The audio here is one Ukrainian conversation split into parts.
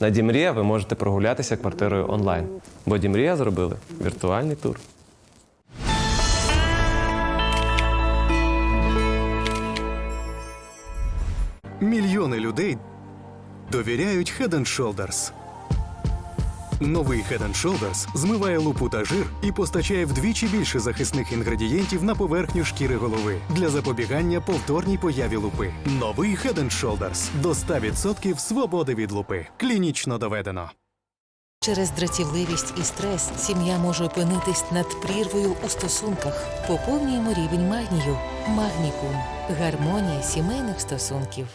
На Дімрія ви можете прогулятися квартирою онлайн, бо Дімрія зробили віртуальний тур. Мільйони людей довіряють Head and Shoulders. Новий Head Shoulders змиває лупу та жир і постачає вдвічі більше захисних інгредієнтів на поверхню шкіри голови для запобігання повторній появі лупи. Новий Head Shoulders до 100% свободи від лупи. Клінічно доведено. Через дратівливість і стрес сім'я може опинитись над прірвою у стосунках. Поповнюємо рівень магнію. Магнікум. Гармонія сімейних стосунків.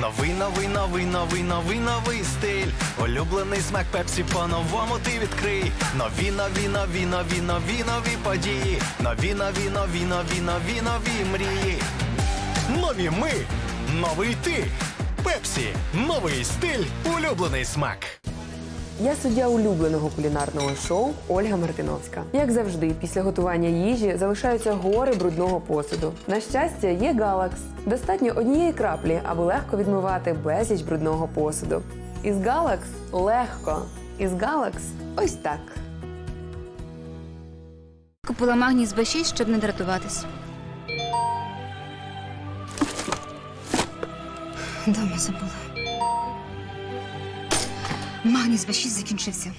Новий, новий, новий, новий, новий, новий стиль. Улюблений смак пепсі по-новому ти відкрий. Нові, нові, нові, нові, нові, нові події. Нові, нові, нові, нові, нові, нові мрії. Нові ми, новий ти. Пепсі, новий стиль, улюблений смак. Я суддя улюбленого кулінарного шоу Ольга Мартиновська. Як завжди, після готування їжі залишаються гори брудного посуду. На щастя, є Галакс. Достатньо однієї краплі, аби легко відмивати безліч брудного посуду. Із Галакс легко. Із Галакс ось так. Купила магній з Б6, щоб не дратуватись. Дома забула. Магній з Б6 закінчився.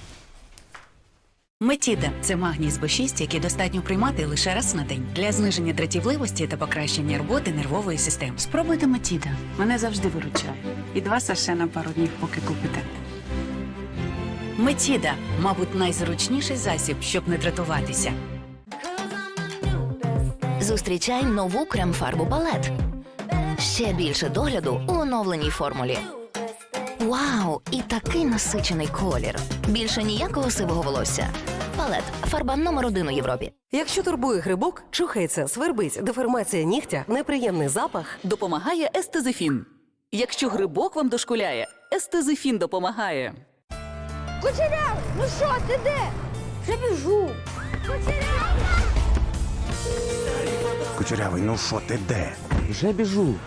Метіда це магній з Б6, який достатньо приймати лише раз на день для зниження дратівливості та покращення роботи нервової системи. Спробуйте Метіда. Мене завжди виручає. І два саше на пару днів, поки купите. Метіда, мабуть, найзручніший засіб, щоб не дратуватися. Зустрічай нову крем-фарбу палет. Ще більше догляду у оновленій формулі. Вау! І такий насичений колір. Більше ніякого сивого волосся. Палет фарба номер один у Європі. Якщо турбує грибок, чухається, свербить, деформація нігтя, неприємний запах. Допомагає естезифін. Якщо грибок вам дошкуляє, естезифін допомагає. Кучеряв! Ну що, ти де? Вже біжу. Кучерявий, ну що ти де?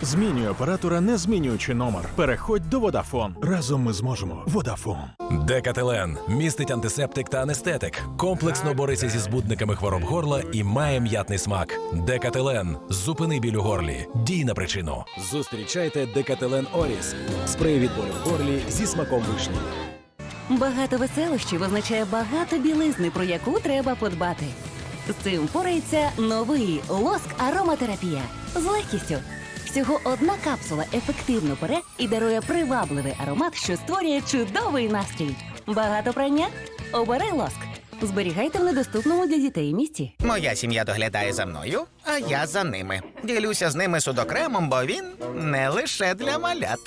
Змінюй оператора, не змінюючи номер. Переходь до Водафон. Разом ми зможемо. Водафон. Декателен містить антисептик та анестетик, комплексно бореться зі збудниками хвороб горла і має м'ятний смак. Декателен зупини біль у горлі. Дій на причину. Зустрічайте Декателен Оріс. Спрей від болю в горлі зі смаком вишні. Багато веселощів означає багато білизни, про яку треба подбати. З цим впорається новий лоск ароматерапія з легкістю. Всього одна капсула ефективно пере і дарує привабливий аромат, що створює чудовий настрій. Багато прання? Обери лоск. Зберігайте в недоступному для дітей місці. Моя сім'я доглядає за мною, а я за ними. Ділюся з ними судокремом, бо він не лише для малят.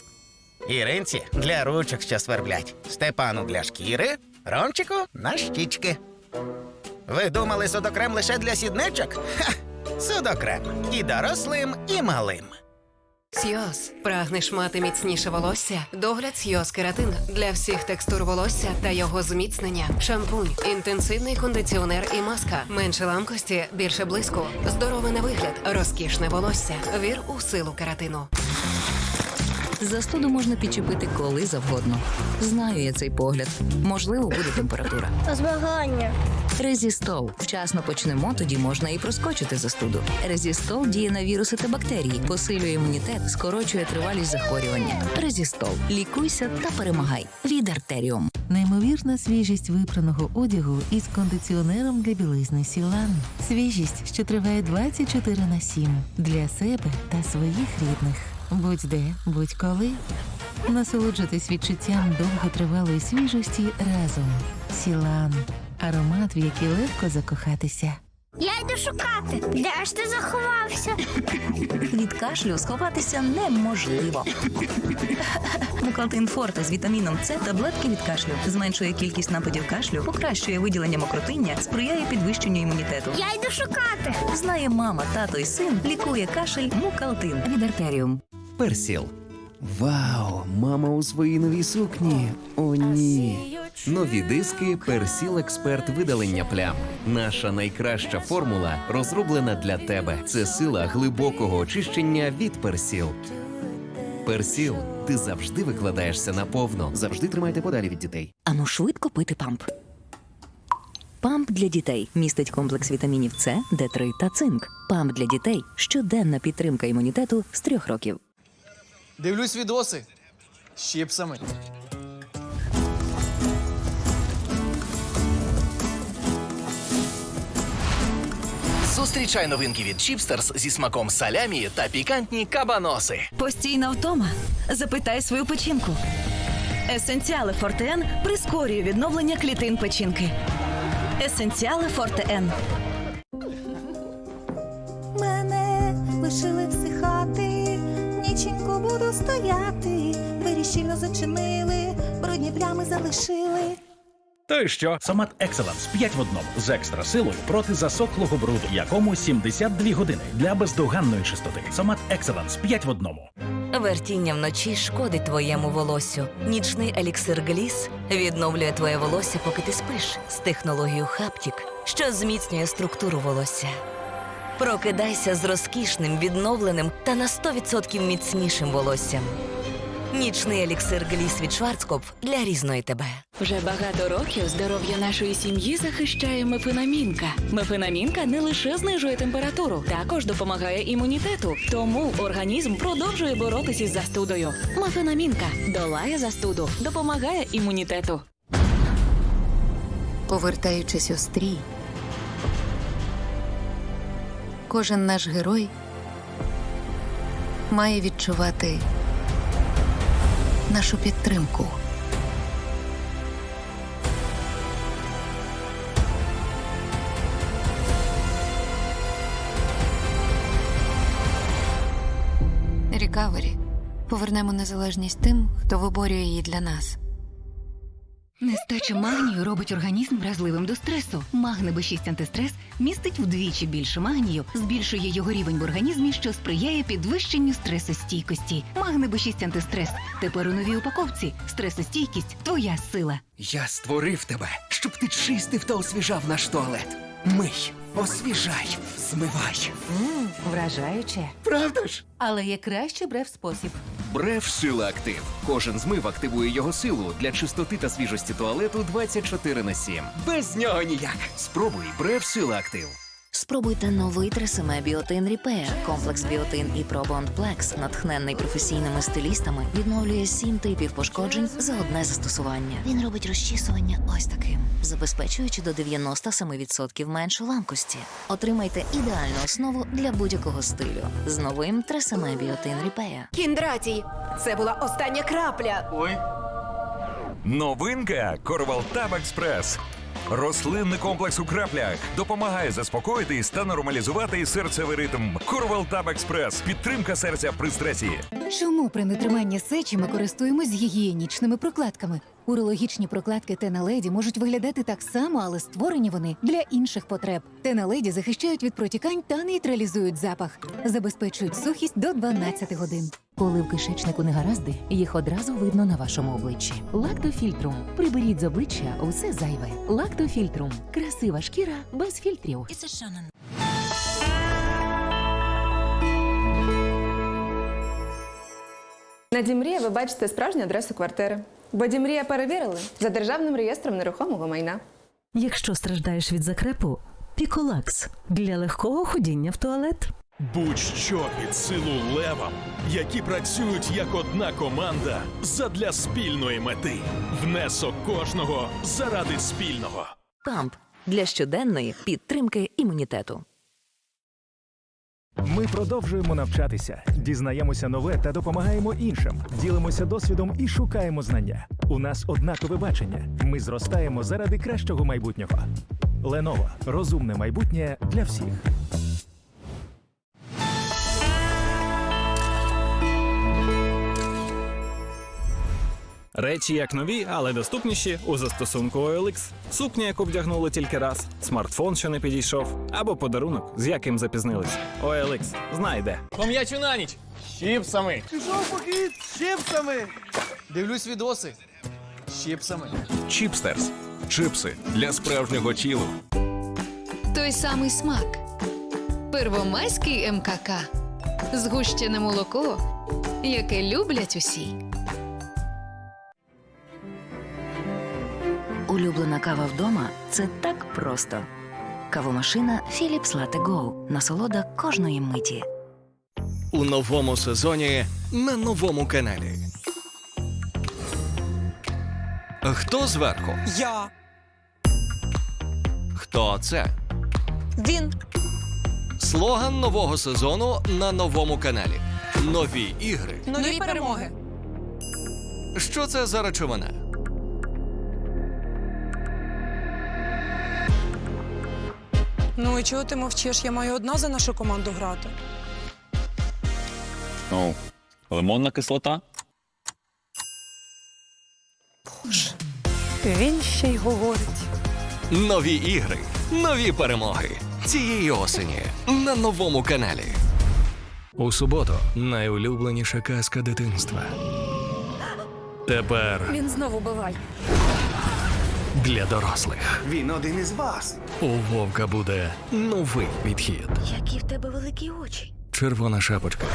Іринці для ручок, що сверблять, Степану для шкіри, Ромчику на щічки. Ви думали судокрем лише для сідничок? Ха! Судокрем і дорослим, і малим. Сйоз. Прагнеш мати міцніше волосся? Догляд Сйоз кератин для всіх текстур волосся та його зміцнення. Шампунь, інтенсивний кондиціонер і маска. Менше ламкості, більше блиску. Здоровий на вигляд, розкішне волосся. Вір у силу кератину. Застуду можна підчепити коли завгодно. Знаю я цей погляд. Можливо, буде температура. Змагання. Резістол. Вчасно почнемо, тоді можна і проскочити застуду. Резістол діє на віруси та бактерії, посилює імунітет, скорочує тривалість захворювання. Резістол. Лікуйся та перемагай. Від артеріум. Неймовірна свіжість випраного одягу із кондиціонером для білизни Сілан. Свіжість, що триває 24 на 7 для себе та своїх рідних. Будь-де, будь-коли. Насолоджуйтесь відчуттям довготривалої свіжості разом. Сілан. Аромат, в який легко закохатися. Я йду шукати. Де ж ти заховався? Від кашлю сховатися неможливо. Мукалтин Форте з вітаміном С таблетки від кашлю зменшує кількість нападів кашлю, покращує виділення мокротиння, сприяє підвищенню імунітету. Я йду шукати. Знає мама, тато і син лікує кашель Мукалтин від артеріум. Персіл. Вау, мама у своїй новій сукні. О, ні. Нові диски Персіл Експерт видалення плям. Наша найкраща формула розроблена для тебе. Це сила глибокого очищення від персіл. Персіл, ти завжди викладаєшся наповно. Завжди тримайте подалі від дітей. Ану швидко пити памп. Памп для дітей містить комплекс вітамінів С, Д3 та цинк. Памп для дітей щоденна підтримка імунітету з трьох років. Дивлюсь відоси з чіпсами. Зустрічай новинки від Чіпстерс зі смаком салямі та пікантні кабаноси. Постійна втома. Запитай свою печінку. Есенціали Фортеен прискорює відновлення клітин печінки. Есенціали Фортеен. Мене лишили стояти. Двері щільно зачинили, брудні плями залишили. То й що? Самат Екселенс 5 в одному з екстра силою проти засохлого бруду, якому 72 години для бездоганної чистоти. Самат Екселенс 5 в одному. Вертіння вночі шкодить твоєму волосю. Нічний еліксир Гліс відновлює твоє волосся, поки ти спиш з технологією Хаптік, що зміцнює структуру волосся. Прокидайся з розкішним, відновленим та на 100% міцнішим волоссям. Нічний еліксир Гліс від Шварцкопф для різної тебе. Вже багато років здоров'я нашої сім'ї захищає мефенамінка. Мефенамінка не лише знижує температуру, також допомагає імунітету. Тому організм продовжує боротися із застудою. Мефенамінка долає застуду, допомагає імунітету. Повертаючись у стрій, кожен наш герой має відчувати нашу підтримку. Рікавері. Повернемо незалежність тим, хто виборює її для нас. Нестача магнію робить організм вразливим до стресу. Магне Б6 антистрес містить вдвічі більше магнію, збільшує його рівень в організмі, що сприяє підвищенню стресостійкості. Магне Б6 антистрес. Тепер у новій упаковці. Стресостійкість твоя сила. Я створив тебе, щоб ти чистив та освіжав наш туалет. Мий, освіжай, змивай. Мм, вражаюче. Правда ж? Але є краще брев спосіб. Бреф Сила Актив. Кожен змив активує його силу для чистоти та свіжості туалету 24 на 7. Без нього ніяк. Спробуй Бреф Сила Актив. Спробуйте новий тресеме Біотин Ріпея. Комплекс Біотин і Пробонд Плекс, натхненний професійними стилістами, відновлює сім типів пошкоджень за одне застосування. Він робить розчісування ось таким, забезпечуючи до 97% меншу ламкості. Отримайте ідеальну основу для будь-якого стилю з новим тресеме Біотин Ріпея. Кіндратій, це була остання крапля. Ой. Новинка Корвалтаб Експрес. Рослинний комплекс у допомагає заспокоїти та нормалізувати серцевий ритм. Корвалтаб Експрес. Підтримка серця при стресі. Чому при нетриманні сечі ми користуємось гігієнічними прокладками? Урологічні прокладки Тена Леді можуть виглядати так само, але створені вони для інших потреб. Тена Леді захищають від протікань та нейтралізують запах, забезпечують сухість до 12 годин. Коли в кишечнику негаразди, їх одразу видно на вашому обличчі. Лактофільтрум. Приберіть з обличчя усе зайве. Лактофільтрум. Красива шкіра без фільтрів. На Дімрія ви бачите справжню адресу квартири. Бо Дімрія перевірили за державним реєстром нерухомого майна. Якщо страждаєш від закрепу, піколакс для легкого ходіння в туалет. Будь-що під силу левам, які працюють як одна команда задля спільної мети. Внесок кожного заради спільного. Памп для щоденної підтримки імунітету. Ми продовжуємо навчатися, дізнаємося нове та допомагаємо іншим, ділимося досвідом і шукаємо знання. У нас однакове бачення. Ми зростаємо заради кращого майбутнього. Lenovo. розумне майбутнє для всіх. Речі як нові, але доступніші у застосунку OLX. Сукня, яку вдягнули тільки раз, смартфон, що не підійшов, або подарунок, з яким запізнились. OLX. знайде. По м'ячу на ніч. Чіпсами. Пішов похід з чіпсами. Дивлюсь відоси. З чіпсами. Чіпстерс. Чипси для справжнього чілу. Той самий смак. Первомайський МКК. Згущене молоко, яке люблять усі. Улюблена кава вдома це так просто. Кавомашина Philips Latte Go. Насолода кожної миті. У новому сезоні на новому каналі. Хто зверху? Я. Хто це? Він. Слоган нового сезону на новому каналі. Нові ігри. Нові перемоги. Що це за речовина? Ну і чого ти мовчиш? Я маю одна за нашу команду грати. Ну, лимонна кислота. Він ще й говорить. Нові ігри, нові перемоги. Цієї осені на новому каналі. У суботу найулюбленіша казка дитинства. Тепер Він знову биває. Для дорослих. Він один із вас. У вовка буде новий підхід. Які в тебе великі очі. Червона шапочка.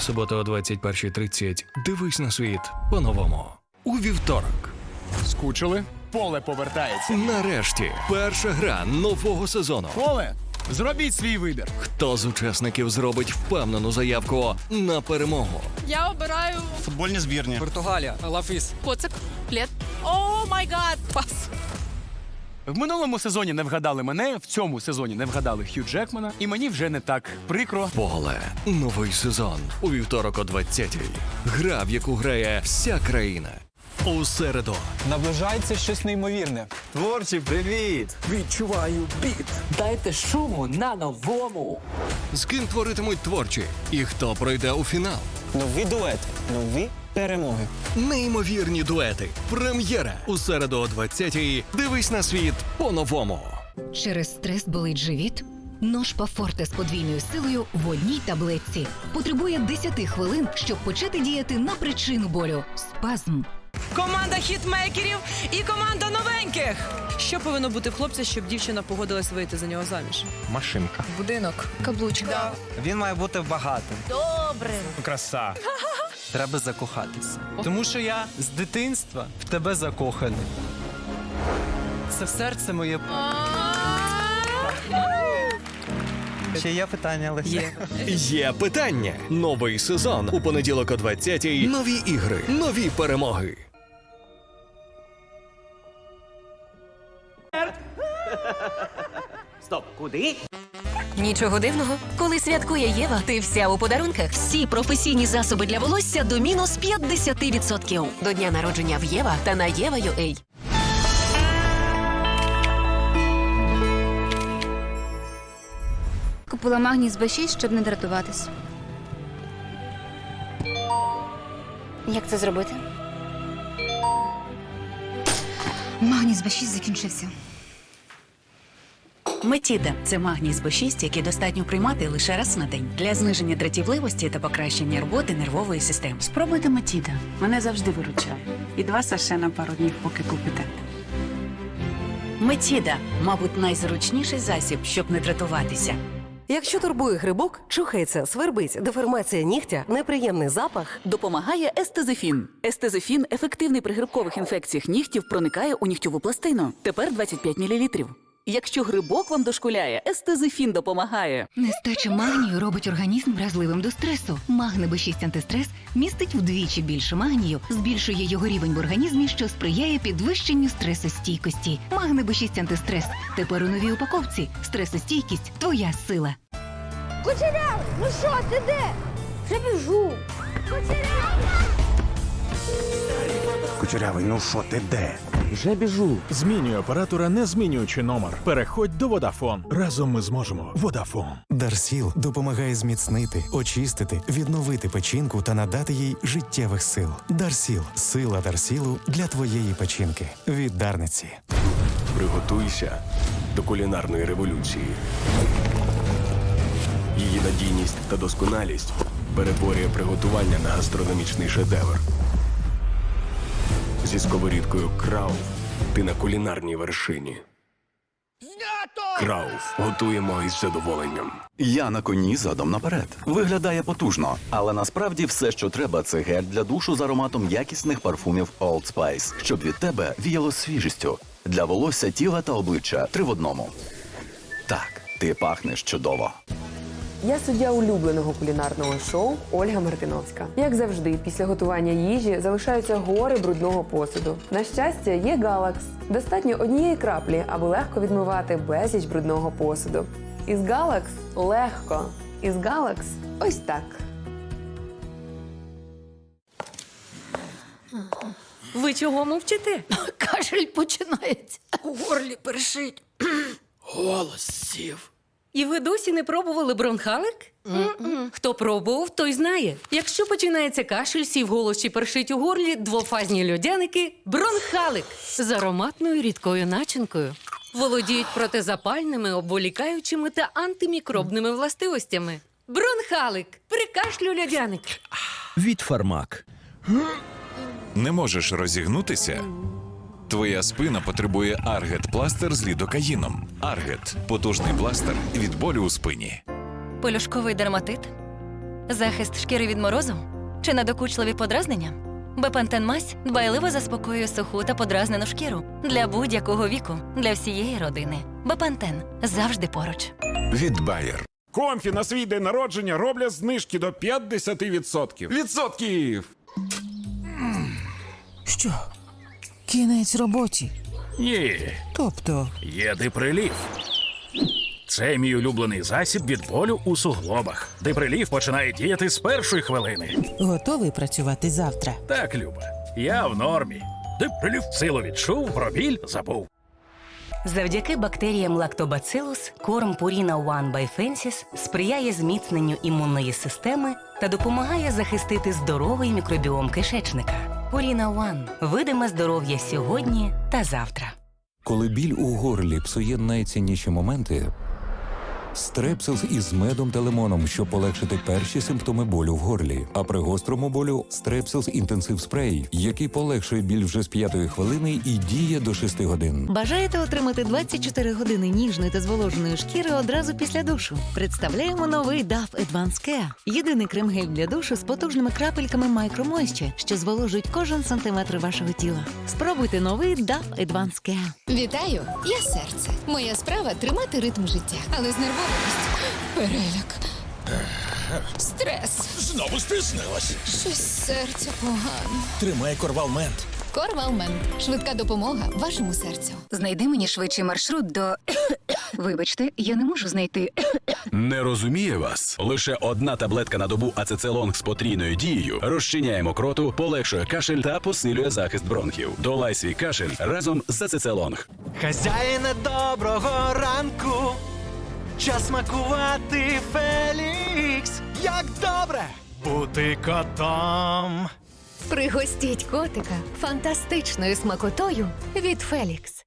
Субота о 21.30. Дивись на світ по-новому. У вівторок. Скучили? Поле повертається. Нарешті перша гра нового сезону. Поле, зробіть свій вибір. Хто з учасників зробить впевнену заявку на перемогу? Я обираю Футбольні збірні. Португалія, Лафіс. коцик, плед. О май гад! Пас. В минулому сезоні не вгадали мене, в цьому сезоні не вгадали Хью Джекмана, і мені вже не так прикро. Поле. Новий сезон. У вівторок о 20-й. Гра, в яку грає вся країна. У середу. Наближається щось неймовірне. Творчі, привіт! Відчуваю біт. Дайте шуму на новому. З ким творитимуть творчі? І хто пройде у фінал? Нові дуети, нові перемоги. Неймовірні дуети. Прем'єра. У середу о 20-й. Дивись на світ по-новому. Через стрес болить живіт? Ножпа Форте з подвійною силою в одній таблетці. Потребує 10 хвилин, щоб почати діяти на причину болю. Спазм. Команда хітмейкерів і команда новеньких. Що повинно бути в хлопця, щоб дівчина погодилась вийти за нього заміж? Машинка. Будинок, каблучка. Він має бути багатим. Добре. Краса. Треба закохатися. Тому що я з дитинства в тебе закоханий. Це серце моє. Ще є питання, Олексій? Є. Є питання. Новий сезон. У понеділок о 20-й. Нові ігри, нові перемоги. Стоп, куди? Нічого дивного, коли святкує Єва, ти вся у подарунках. Всі професійні засоби для волосся до мінус 50%. До дня народження в Єва та на Єва.ua. Купила магніс Б6, щоб не дратуватись. Як це зробити? Магніс Б6 закінчився. Метіда це магній з Б6, який достатньо приймати лише раз на день для зниження дратівливості та покращення роботи нервової системи. Спробуйте Метіда. Мене завжди виручає. І два саше на пару днів, поки купите. Метіда, мабуть, найзручніший засіб, щоб не дратуватися. Якщо турбує грибок, чухається, свербить, деформація нігтя, неприємний запах. Допомагає естезифін. Естезифін ефективний при грибкових інфекціях нігтів проникає у нігтьову пластину. Тепер 25 мл. Якщо грибок вам дошкуляє, естезифін допомагає. Нестача магнію робить організм вразливим до стресу. Магне Б6 антистрес містить вдвічі більше магнію, збільшує його рівень в організмі, що сприяє підвищенню стресостійкості. Магне Б6 антистрес. Тепер у новій упаковці. Стресостійкість твоя сила. Кучерявий, ну що, ти де? Вже біжу. Кучерявий! Кучерявий, ну що ти де? Вже біжу. Змінюй оператора, не змінюючи номер. Переходь до Водафон. Разом ми зможемо. Водафон. Дарсіл допомагає зміцнити, очистити, відновити печінку та надати їй життєвих сил. Дарсіл сила Дарсілу для твоєї печінки. Від Дарниці. Приготуйся до кулінарної революції. Її надійність та досконалість перетворює приготування на гастрономічний шедевр. Зі сковорідкою Крауф ти на кулінарній вершині. Крауф. Готуємо із задоволенням. Я на коні задом наперед. Виглядає потужно, але насправді все, що треба, це гель для душу з ароматом якісних парфумів Old Spice, щоб від тебе віяло свіжістю. Для волосся, тіла та обличчя три в одному. Так, ти пахнеш чудово. Я суддя улюбленого кулінарного шоу Ольга Мартиновська. Як завжди, після готування їжі залишаються гори брудного посуду. На щастя, є галакс. Достатньо однієї краплі, аби легко відмивати безліч брудного посуду. Із галакс легко. Із галакс ось так. Ви чого мовчите? Кашель починається. У горлі першить. Голос сів. І ви досі не пробували бронхалик? Хто пробував, той знає. Якщо починається кашель, сів голос чи першить у горлі, двофазні льодяники бронхалик з ароматною рідкою начинкою. Володіють протизапальними, обволікаючими та антимікробними властивостями. Бронхалик при кашлю льодяник. Від Фармак. Не можеш розігнутися? Твоя спина потребує Аргет пластир з лідокаїном. Аргет потужний пластир від болю у спині. Полюшковий дерматит? Захист шкіри від морозу? Чи надокучливі подразнення? Бепантен мазь дбайливо заспокоює суху та подразнену шкіру для будь-якого віку, для всієї родини. Бепантен завжди поруч. Від Bayer. Комфі на свій день народження роблять знижки до 50%. Відсотків! Що? Кінець роботі. Ні, Тобто, є диприлів. Це мій улюблений засіб від болю у суглобах. Диприлів починає діяти з першої хвилини. готовий працювати завтра. Так, Люба, я в нормі. Диприлів силу відчув, про біль забув. Завдяки бактеріям Lactobacillus корм Purina One by Fences сприяє зміцненню імунної системи та допомагає захистити здоровий мікробіом кишечника. Purina One – видиме здоров'я сьогодні та завтра. Коли біль у горлі псує найцінніші моменти, стрепсилс із медом та лимоном, щоб полегшити перші симптоми болю в горлі. А при гострому болю стрепсилс інтенсив спрей, який полегшує біль вже з п'ятої хвилини і діє до 6 годин. Бажаєте отримати 24 години ніжної та зволоженої шкіри одразу після душу? Представляємо новий DAF Advanced Care. Єдиний крем-гель для душу з потужними крапельками Moisture, що зволожують кожен сантиметр вашого тіла. Спробуйте новий DAF Advanced Care. Вітаю, я серце. Моя справа тримати ритм життя, але з нервовістю. Переляк. Стрес. Знову стиснилась. Щось серце погано. Тримай корвалмент. Корвалмен. Швидка допомога вашому серцю. Знайди мені швидший маршрут до. Вибачте, я не можу знайти. Не розуміє вас. Лише одна таблетка на добу ацецелонг з потрійною дією розчиняє мокроту, полегшує кашель та посилює захист бронхів. Долай свій кашель разом з ацецелонг. Хазяїне доброго ранку. Час смакувати Фелікс. Як добре бути котом. Пригостіть котика фантастичною смакотою від Фелікс.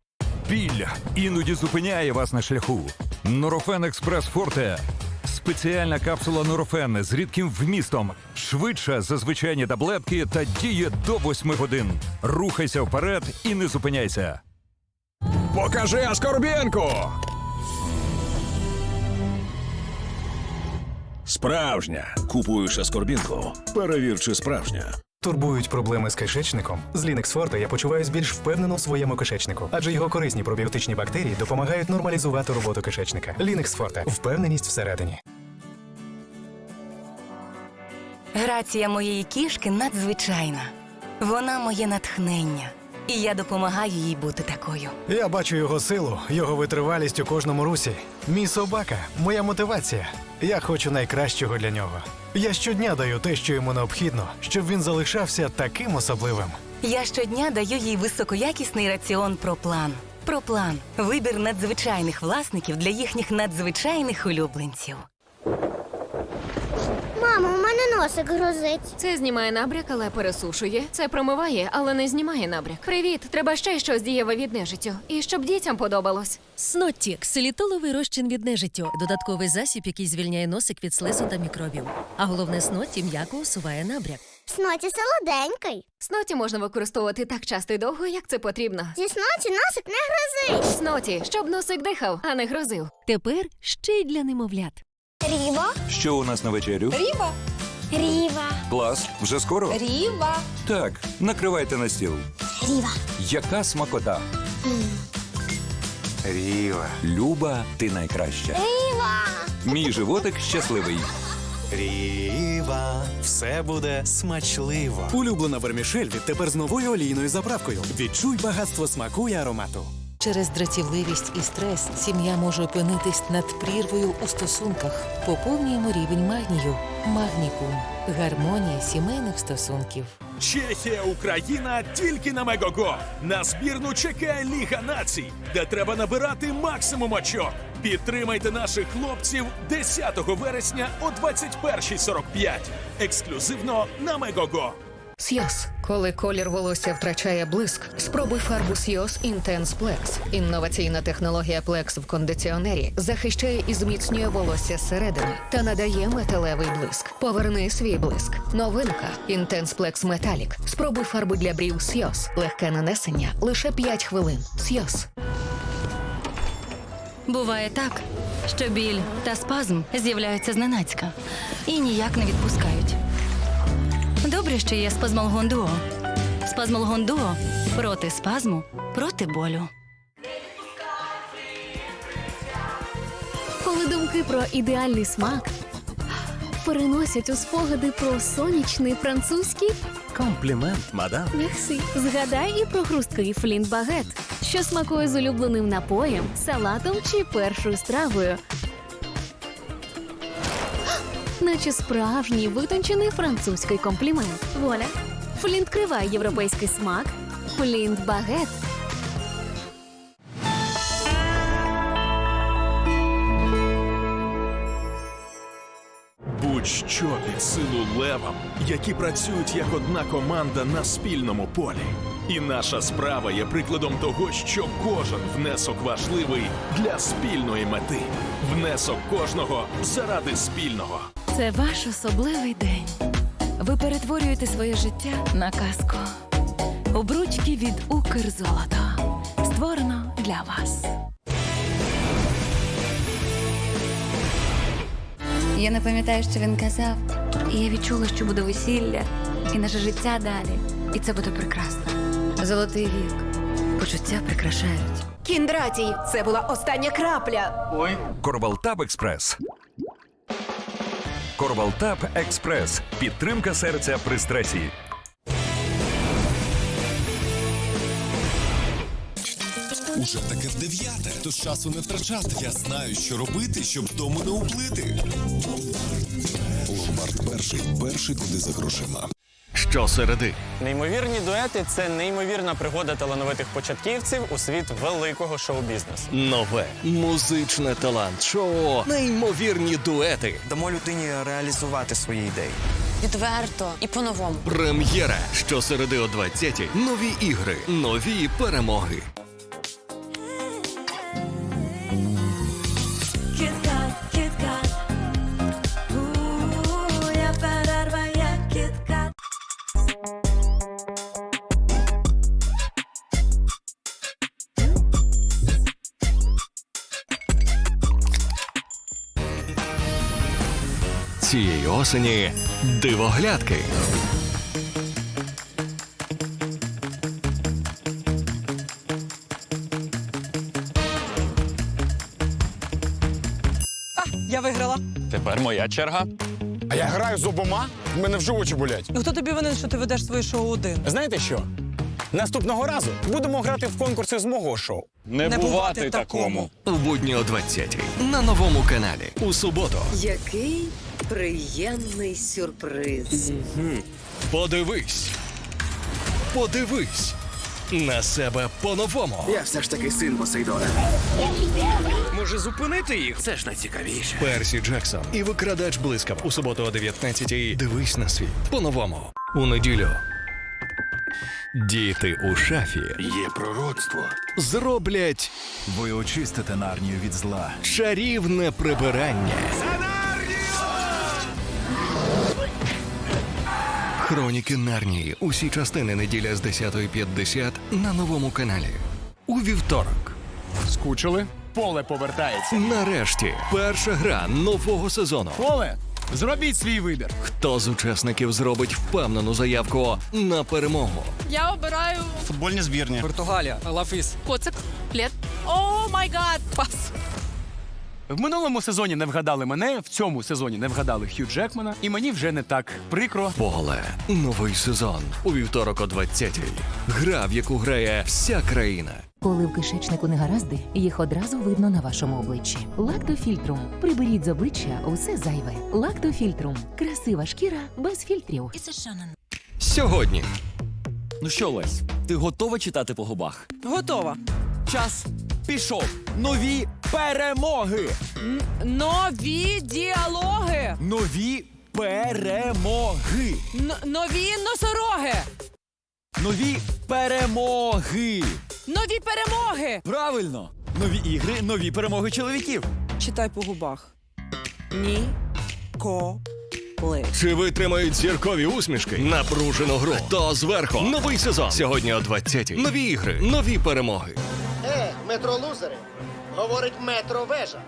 Біль іноді зупиняє вас на шляху. Нурофен Експрес Форте. Спеціальна капсула Нурофен з рідким вмістом. Швидша за звичайні таблетки та діє до 8 годин. Рухайся вперед і не зупиняйся. Покажи Аскорбінку! Справжня. Купуєш Аскорбінку. Перевір, чи справжня. Турбують проблеми з кишечником. З Linux Forte я почуваюсь більш впевнено в своєму кишечнику, адже його корисні пробіотичні бактерії допомагають нормалізувати роботу кишечника. Linux Forte – впевненість всередині. Грація моєї кішки надзвичайна. Вона моє натхнення, і я допомагаю їй бути такою. Я бачу його силу, його витривалість у кожному русі. Мій собака, моя мотивація. Я хочу найкращого для нього. Я щодня даю те, що йому необхідно, щоб він залишався таким особливим. Я щодня даю їй високоякісний раціон Проплан. Проплан вибір надзвичайних власників для їхніх надзвичайних улюбленців. Мамо, у мене носик грозить. Це знімає набряк, але пересушує. Це промиває, але не знімає набряк. Привіт, треба ще щось дієве від нежиттю. І щоб дітям подобалось. Снотті ксилітоловий розчин від нежиттю. Додатковий засіб, який звільняє носик від слизу та мікробів. А головне снотті м'яко усуває набряк. Сноті солоденький. Сноті можна використовувати так часто і довго, як це потрібно. Зі сноті носик не грозить. Сноті, щоб носик дихав, а не грозив. Тепер ще й для немовлят. Ріва. Що у нас на вечерю? Ріва. Ріва. Клас, вже скоро? Ріва. Так, накривайте на стіл. Ріва. Яка смакота? Ріва. Люба, ти найкраща. Ріва. Мій животик щасливий. Ріва, все буде смачливо. Улюблена вермішель відтепер з новою олійною заправкою. Відчуй багатство смаку і аромату. Через дратівливість і стрес сім'я може опинитись над прірвою у стосунках. Поповнюємо рівень магнію. Магнікум. Гармонія сімейних стосунків. Чехія, Україна тільки на Мегого. На збірну чекає Ліга націй, де треба набирати максимум очок. Підтримайте наших хлопців 10 вересня о 21.45. Ексклюзивно на Мегого. Сйоз. Коли колір волосся втрачає блиск, спробуй фарбу Сйоз Intense Plex. Інноваційна технологія Plex в кондиціонері захищає і зміцнює волосся зсередини та надає металевий блиск. Поверни свій блиск. Новинка Intense Plex Metallic. Спробуй фарбу для брів Сйоз. Легке нанесення лише 5 хвилин. Сйоз. Буває так, що біль та спазм з'являються зненацька і ніяк не відпускають. Добре, що є спазмолгон дуо. Спазмолгон дуо проти спазму, проти болю. Коли думки про ідеальний смак переносять у спогади про сонячний французький Комплімент, мадам. Мерсі. Згадай і про хрусткий флінт багет, що смакує з улюбленим напоєм, салатом чи першою стравою. Наче справжній витончений французький комплімент. Воля. Флінт криває європейський смак. Флінт багет. Будь-що під силу левам, які працюють як одна команда на спільному полі. І наша справа є прикладом того, що кожен внесок важливий для спільної мети. Внесок кожного заради спільного. Це ваш особливий день. Ви перетворюєте своє життя на казку. Обручки від Укрзолото. Створено для вас. Я не пам'ятаю, що він казав. І я відчула, що буде весілля, і наше життя далі. І це буде прекрасно. Золотий вік. Почуття прикрашають. Кіндратій, це була остання крапля. Ой. Корвалтаб Експрес. Корвалтаб Експрес. Підтримка серця при стресі. Уже таке дев'яте, тож часу не втрачати. Я знаю, що робити, щоб вдома не уплити. Ломбард перший, перший куди за грошима. Щосереди. Неймовірні дуети це неймовірна пригода талановитих початківців у світ великого шоу-бізнесу. Нове музичне талант-шоу, неймовірні дуети. Дамо людині реалізувати свої ідеї. Відверто і по-новому. Прем'єра щосереди о 20-ті. Нові ігри, нові перемоги. Осені дивоглядки. А, Я виграла. Тепер моя черга. А я граю з обома, в мене вже очі болять. Ну хто тобі винен, що ти ведеш своє шоу один? Знаєте що? Наступного разу будемо грати в конкурси з мого шоу. Не, Не бувати бувати такому. У будні о 20-ті. На новому каналі. У суботу. Який приємний сюрприз. Подивись. Подивись. на себе по-новому. Я все ж таки син Посейдона. Може зупинити їх? Це ж найцікавіше. Персі Джексон і викрадач блискав у суботу о 19-й. Дивись на світ по-новому. У неділю. Діти у шафі Є пророцтво. зроблять Ви очистите Нарнію від зла. чарівне прибирання. Хроніки Нарнії. Усі частини неділя з 10.50 на новому каналі. У вівторок. Скучили? Поле повертається. Нарешті перша гра нового сезону. Поле, зробіть свій вибір. Хто з учасників зробить впевнену заявку на перемогу? Я обираю Футбольні збірні. Португалія, Лафіс. коцик. Плед. О май гад! Пас. В минулому сезоні не вгадали мене, в цьому сезоні не вгадали Хью Джекмана, і мені вже не так прикро. Поле. Новий сезон. У вівторок о 20-й. Гра, в яку грає вся країна. Коли в кишечнику негаразди, їх одразу видно на вашому обличчі. Лактофільтрум. Приберіть з обличчя усе зайве. Лактофільтрум. Красива шкіра без фільтрів. Сьогодні Ну що, Лесь, ти готова читати по губах? Готова. Час пішов. Нові перемоги. Нові діалоги. Нові перемоги. нові носороги. Нові перемоги. Нові перемоги. Правильно. Нові ігри, нові перемоги чоловіків. Читай по губах. Ні. Ко. Ли. Чи витримають зіркові усмішки? Напружену гру. Хто зверху? Новий сезон. Сьогодні о 20-й. Нові ігри, нові перемоги. Метролузери, говорить метровежа.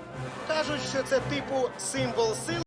Кажуть, що це типу символ сил.